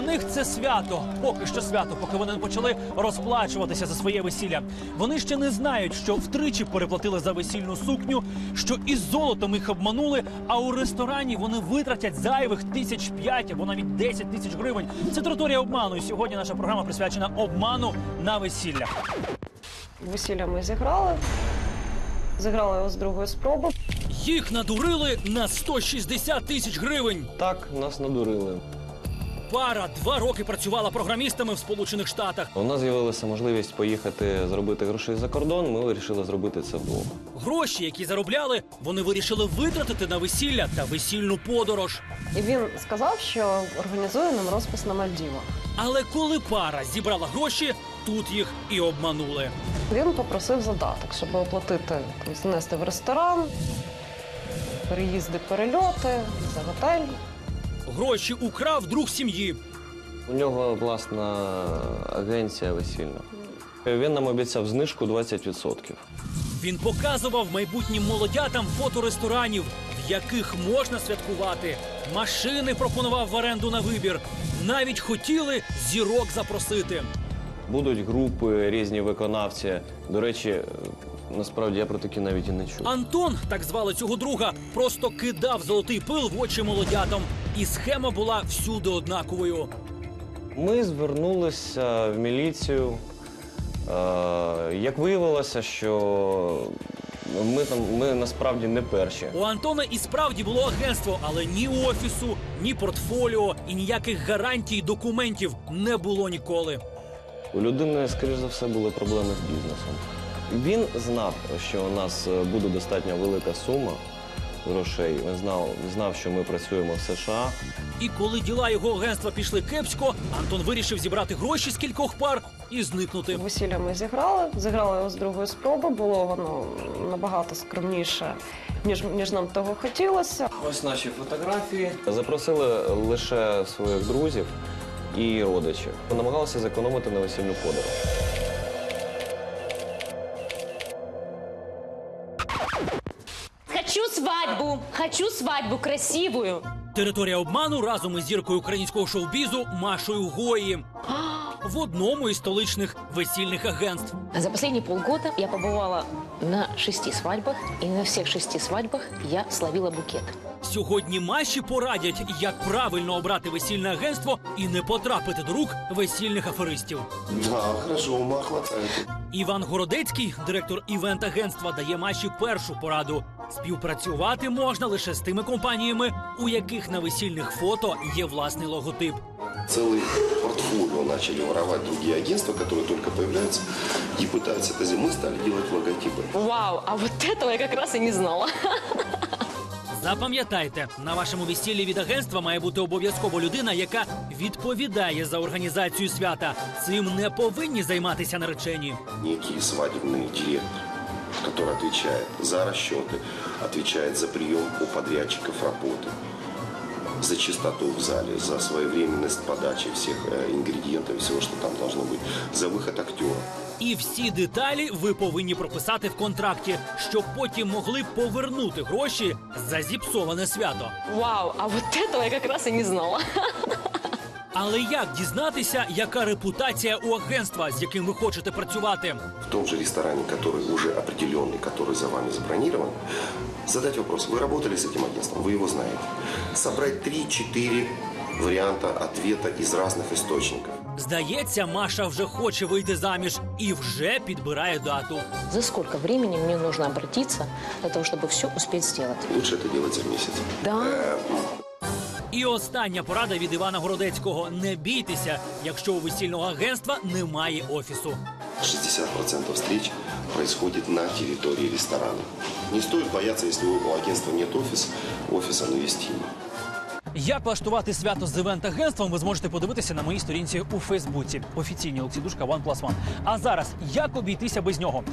них це свято, поки що свято, поки вони не почали розплачуватися за своє весілля. Вони ще не знають, що втричі переплатили за весільну сукню, що із золотом їх обманули. А у ресторані вони витратять зайвих тисяч п'ять або навіть 10 тисяч гривень. Це територія обману. І сьогодні наша програма присвячена обману на весіллях. Весілля ми зіграли. Зіграли його з другої спроби. Їх надурили на 160 тисяч гривень. Так, нас надурили. Пара два роки працювала програмістами в Сполучених Штатах. У нас з'явилася можливість поїхати зробити грошей за кордон. Ми вирішили зробити це вдвох. Гроші, які заробляли, вони вирішили витратити на весілля та весільну подорож. І він сказав, що організує нам розпис на Мальдівах. Але коли пара зібрала гроші, тут їх і обманули. Він попросив задаток, щоб оплатити там, занести в ресторан, переїзди, перельоти за готель. Гроші украв друг сім'ї. У нього власна агенція весільна. Він нам обіцяв знижку 20%. Він показував майбутнім молодятам фото ресторанів, в яких можна святкувати. Машини пропонував в оренду на вибір. Навіть хотіли зірок запросити. Будуть групи, різні виконавці. До речі, насправді я про такі навіть і не чув. Антон, так звали цього друга, просто кидав золотий пил в очі молодятам. І схема була всюди однаковою. Ми звернулися в міліцію. Е, Як виявилося, що ми там ми насправді не перші. У Антона і справді було агентство, але ні офісу, ні портфоліо і ніяких гарантій документів не було ніколи. У людини, скоріш за все, були проблеми з бізнесом. Він знав, що у нас е, буде достатньо велика сума грошей. Він знав, знав, що ми працюємо в США. І коли діла його агентства пішли кепсько, Антон вирішив зібрати гроші з кількох пар і зникнути. Весілля ми зіграли. Зіграли його з другої спроби. Було воно набагато скромніше, ніж, ніж нам того хотілося. Ось наші фотографії. Запросили лише своїх друзів і родичів. Намагалися зекономити на весільну подорож. Хочу свадьбу, хочу свадьбу красивую. Територія обману разом із зіркою українського шоу-бізу Машою Гої в одному із столичних весільних агентств. За последние полгода я побывала на шести свадьбах, и на всех шести свадьбах я словила букет. Сьогодні Маші порадять, як правильно обрати весільне агентство і не потрапити до рук весільних аферистів. Да, хорошо, ума хватает. Іван Городецький, директор івент-агентства, дає Маші першу пораду. Співпрацювати можна лише з тими компаніями, у яких на весільних фото є власний логотип. Целый портфолио начали воровать другие агентства, которые только появляются и пытаются это зимой стали делать логотипы. Вау, а вот этого я как раз и не знала. Запам'ятайте, на вашому весіллі від агентства має бути обов'язково людина, яка відповідає за організацію свята. Цим не повинні займатися наречені. Некий свадебный директор, который отвечает за расчеты, отвечает за прием у подрядчиков работы, за чистоту в зале, за своевременность подачи всех э, ингредиентов, всего, что там должно быть, за выход актера. І всі деталі ви повинні прописати в контракті, щоб потім могли повернути гроші за зіпсоване свято. Вау, а вот этого я как раз и не знала. Але як дізнатися, яка репутація у агентства, з яким ви хочете працювати? в том же ресторане, который уже определенный, который за вами забронирован, задать вопрос, вы работали с этим агентством, вы его знаете. Собрать 3-4 варианта ответа из разных источников. Здається, Маша вже хоче вийти заміж і вже підбирає дату. За сколько времени мне нужно обратиться для того, чтобы все успеть сделать? Лучше это делать за месяц. Да. і остання порада від Івана Городецького: не бійтеся, якщо у весільного агентства немає офісу. 60% встреч происходит на территории ресторана. Не стоит бояться, если у агентства нет офиса, офиса навести. Як влаштувати свято з івент-агентством, ви зможете подивитися на моїй сторінці у Фейсбуці. Офіційні Олексій Душка One Plus One. А зараз як обійтися без нього?